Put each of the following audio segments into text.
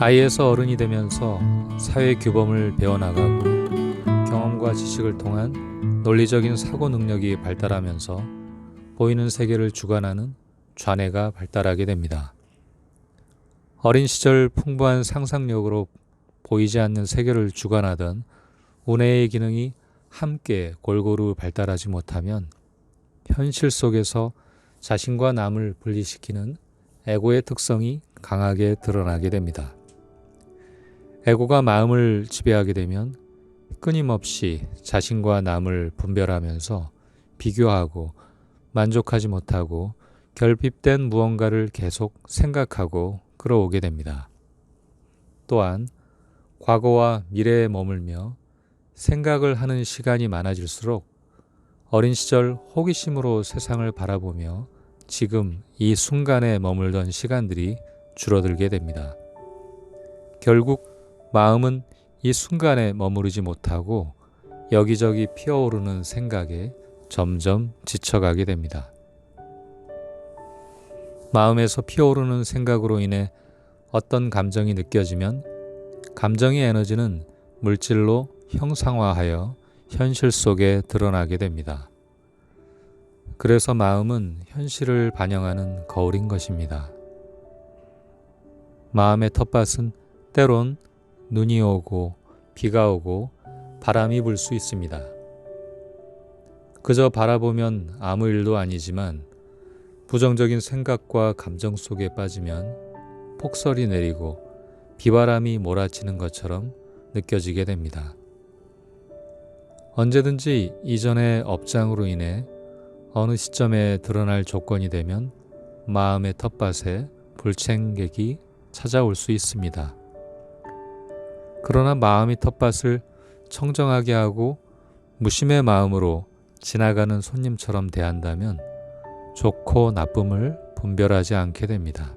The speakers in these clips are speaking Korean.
아이에서 어른이 되면서 사회 규범을 배워나가고 경험과 지식을 통한 논리적인 사고 능력이 발달하면서 보이는 세계를 주관하는 좌뇌가 발달하게 됩니다. 어린 시절 풍부한 상상력으로 보이지 않는 세계를 주관하던 우뇌의 기능이 함께 골고루 발달하지 못하면 현실 속에서 자신과 남을 분리시키는 에고의 특성이 강하게 드러나게 됩니다. 에고가 마음을 지배하게 되면 끊임없이 자신과 남을 분별하면서 비교하고 만족하지 못하고 결핍된 무언가를 계속 생각하고 끌어오게 됩니다. 또한 과거와 미래에 머물며 생각을 하는 시간이 많아질수록 어린 시절 호기심으로 세상을 바라보며 지금 이 순간에 머물던 시간들이 줄어들게 됩니다. 결국 마음은 이 순간에 머무르지 못하고 여기저기 피어오르는 생각에 점점 지쳐가게 됩니다. 마음에서 피어오르는 생각으로 인해 어떤 감정이 느껴지면 감정의 에너지는 물질로 형상화하여 현실 속에 드러나게 됩니다. 그래서 마음은 현실을 반영하는 거울인 것입니다. 마음의 텃밭은 때론 눈이 오고 비가 오고 바람이 불 수 있습니다. 그저 바라보면 아무 일도 아니지만 부정적인 생각과 감정 속에 빠지면 폭설이 내리고 비바람이 몰아치는 것처럼 느껴지게 됩니다. 언제든지 이전의 업장으로 인해 어느 시점에 드러날 조건이 되면 마음의 텃밭에 불챙객이 찾아올 수 있습니다. 그러나 마음의 텃밭을 청정하게 하고 무심의 마음으로 지나가는 손님처럼 대한다면 좋고 나쁨을 분별하지 않게 됩니다.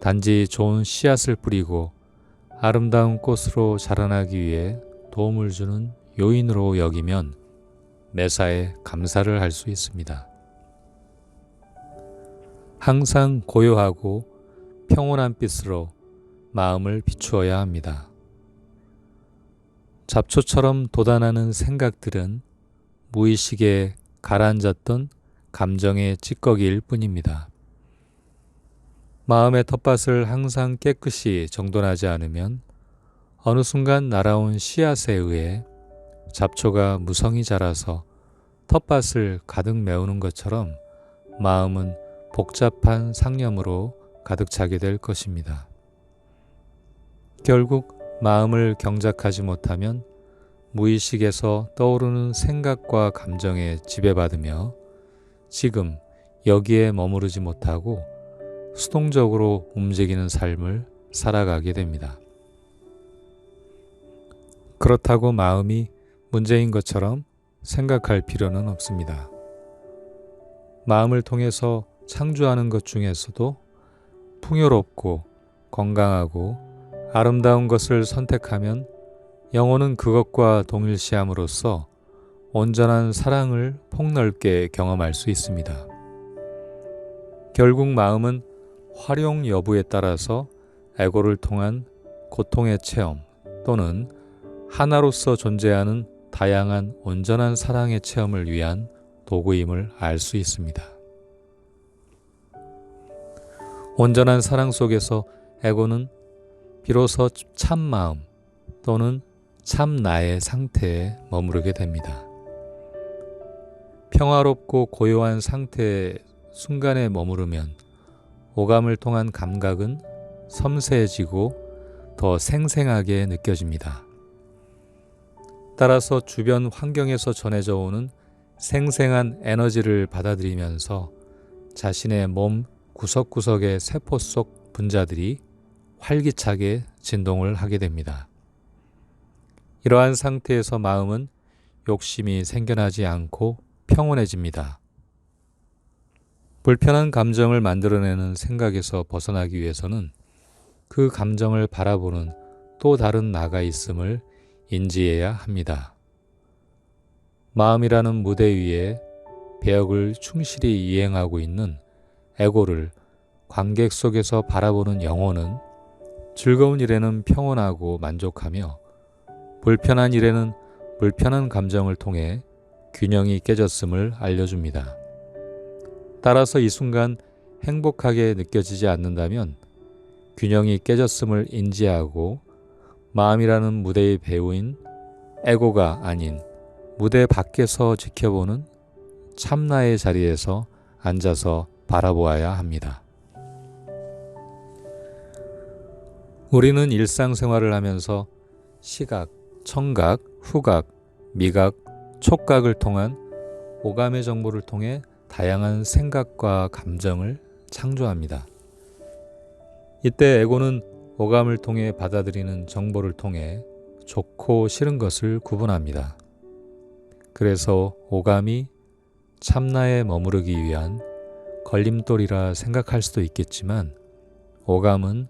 단지 좋은 씨앗을 뿌리고 아름다운 꽃으로 자라나기 위해 도움을 주는 요인으로 여기면 매사에 감사를 할 수 있습니다. 항상 고요하고 평온한 빛으로 마음을 비추어야 합니다. 잡초처럼 돋아나는 생각들은 무의식에 가라앉았던 감정의 찌꺼기일 뿐입니다. 마음의 텃밭을 항상 깨끗이 정돈하지 않으면 어느 순간 날아온 씨앗에 의해 잡초가 무성히 자라서 텃밭을 가득 메우는 것처럼 마음은 복잡한 상념으로 가득 차게 될 것입니다. 결국 마음을 경작하지 못하면 무의식에서 떠오르는 생각과 감정에 지배받으며 지금 여기에 머무르지 못하고 수동적으로 움직이는 삶을 살아가게 됩니다. 그렇다고 마음이 문제인 것처럼 생각할 필요는 없습니다. 마음을 통해서 창조하는 것 중에서도 풍요롭고 건강하고 아름다운 것을 선택하면 영혼은 그것과 동일시함으로써 온전한 사랑을 폭넓게 경험할 수 있습니다. 결국 마음은 활용 여부에 따라서 에고를 통한 고통의 체험 또는 하나로서 존재하는 다양한 온전한 사랑의 체험을 위한 도구임을 알 수 있습니다. 온전한 사랑 속에서 에고는 비로소 참 마음 또는 참 나의 상태에 머무르게 됩니다. 평화롭고 고요한 상태의 순간에 머무르면 오감을 통한 감각은 섬세해지고 더 생생하게 느껴집니다. 따라서 주변 환경에서 전해져 오는 생생한 에너지를 받아들이면서 자신의 몸 구석구석의 세포 속 분자들이 활기차게 진동을 하게 됩니다. 이러한 상태에서 마음은 욕심이 생겨나지 않고 평온해집니다. 불편한 감정을 만들어내는 생각에서 벗어나기 위해서는 그 감정을 바라보는 또 다른 나가 있음을 인지해야 합니다. 마음이라는 무대 위에 배역을 충실히 이행하고 있는 에고를 관객 속에서 바라보는 영혼은 즐거운 일에는 평온하고 만족하며 불편한 일에는 불편한 감정을 통해 균형이 깨졌음을 알려줍니다. 따라서 이 순간 행복하게 느껴지지 않는다면 균형이 깨졌음을 인지하고 마음이라는 무대의 배우인 에고가 아닌 무대 밖에서 지켜보는 참나의 자리에서 앉아서 바라보아야 합니다. 우리는 일상생활을 하면서 시각, 청각, 후각, 미각, 촉각을 통한 오감의 정보를 통해 다양한 생각과 감정을 창조합니다. 이때 에고는 오감을 통해 받아들이는 정보를 통해 좋고 싫은 것을 구분합니다. 그래서 오감이 참나에 머무르기 위한 걸림돌이라 생각할 수도 있겠지만 오감은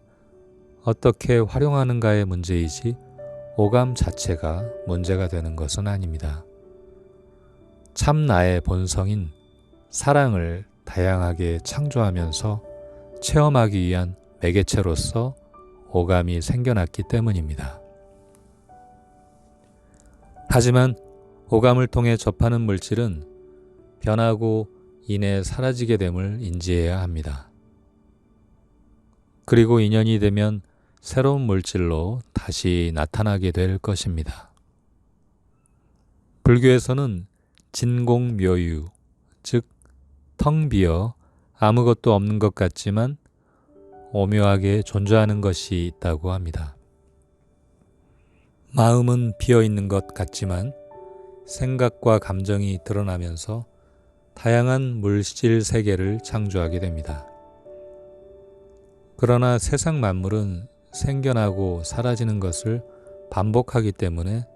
어떻게 활용하는가의 문제이지 오감 자체가 문제가 되는 것은 아닙니다. 참 나의 본성인 사랑을 다양하게 창조하면서 체험하기 위한 매개체로서 오감이 생겨났기 때문입니다. 하지만 오감을 통해 접하는 물질은 변하고 이내 사라지게 됨을 인지해야 합니다. 그리고 인연이 되면 새로운 물질로 다시 나타나게 될 것입니다. 불교에서는 진공묘유, 즉, 텅 비어 아무것도 없는 것 같지만 오묘하게 존재하는 것이 있다고 합니다. 마음은 비어 있는 것 같지만 생각과 감정이 드러나면서 다양한 물질 세계를 창조하게 됩니다. 그러나 세상 만물은 생겨나고 사라지는 것을 반복하기 때문에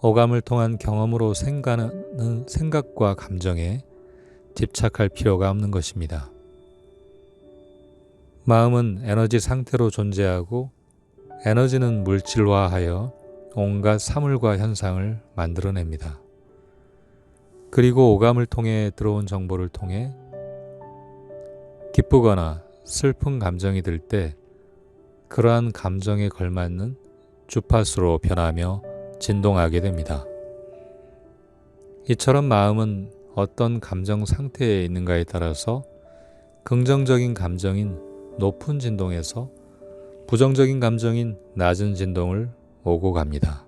오감을 통한 경험으로 생각하는 생각과 감정에 집착할 필요가 없는 것입니다. 마음은 에너지 상태로 존재하고 에너지는 물질화하여 온갖 사물과 현상을 만들어냅니다. 그리고 오감을 통해 들어온 정보를 통해 기쁘거나 슬픈 감정이 들 때 그러한 감정에 걸맞는 주파수로 변하며 진동하게 됩니다. 이처럼 마음은 어떤 감정 상태에 있는가에 따라서 긍정적인 감정인 높은 진동에서 부정적인 감정인 낮은 진동을 오고 갑니다.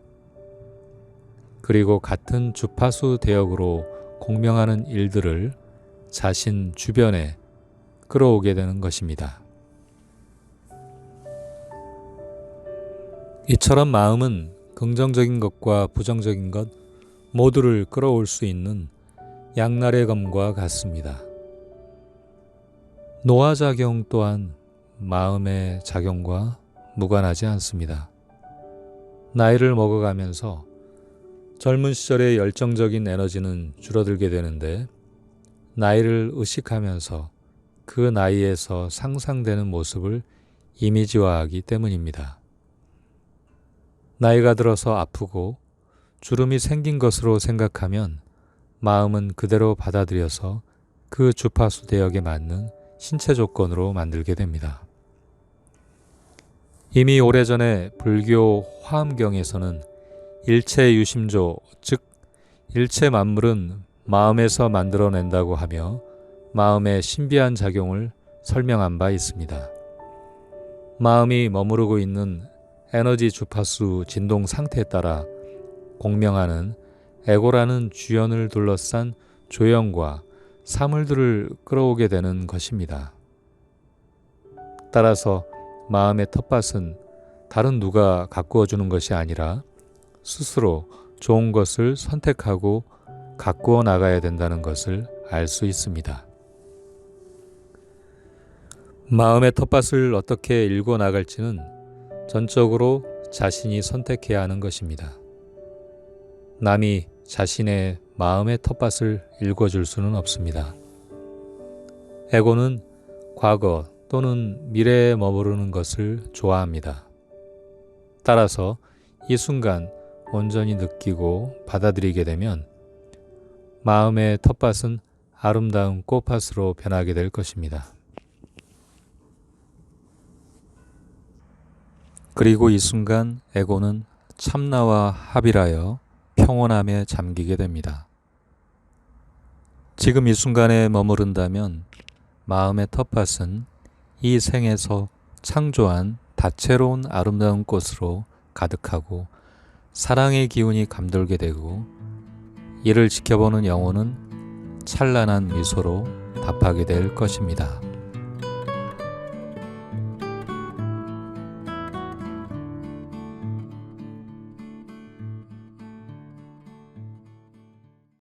그리고 같은 주파수 대역으로 공명하는 일들을 자신 주변에 끌어오게 되는 것입니다. 이처럼 마음은 긍정적인 것과 부정적인 것 모두를 끌어올 수 있는 양날의 검과 같습니다. 노화작용 또한 마음의 작용과 무관하지 않습니다. 나이를 먹어가면서 젊은 시절의 열정적인 에너지는 줄어들게 되는데 나이를 의식하면서 그 나이에서 상상되는 모습을 이미지화하기 때문입니다. 나이가 들어서 아프고 주름이 생긴 것으로 생각하면 마음은 그대로 받아들여서 그 주파수 대역에 맞는 신체 조건으로 만들게 됩니다. 이미 오래전에 불교 화엄경에서는 일체 유심조, 즉 일체 만물은 마음에서 만들어낸다고 하며 마음의 신비한 작용을 설명한 바 있습니다. 마음이 머무르고 있는 에너지 주파수 진동 상태에 따라 공명하는 에고라는 주연을 둘러싼 조형과 사물들을 끌어오게 되는 것입니다. 따라서 마음의 텃밭은 다른 누가 가꾸어 주는 것이 아니라 스스로 좋은 것을 선택하고 가꾸어 나가야 된다는 것을 알 수 있습니다. 마음의 텃밭을 어떻게 일궈 나갈지는 전적으로 자신이 선택해야 하는 것입니다. 남이 자신의 마음의 텃밭을 읽어줄 수는 없습니다. 에고는 과거 또는 미래에 머무르는 것을 좋아합니다. 따라서 이 순간 온전히 느끼고 받아들이게 되면 마음의 텃밭은 아름다운 꽃밭으로 변하게 될 것입니다. 그리고 이 순간 에고는 참나와 합일하여 평온함에 잠기게 됩니다. 지금 이 순간에 머무른다면 마음의 텃밭은 이 생에서 창조한 다채로운 아름다운 꽃으로 가득하고 사랑의 기운이 감돌게 되고 이를 지켜보는 영혼은 찬란한 미소로 답하게 될 것입니다.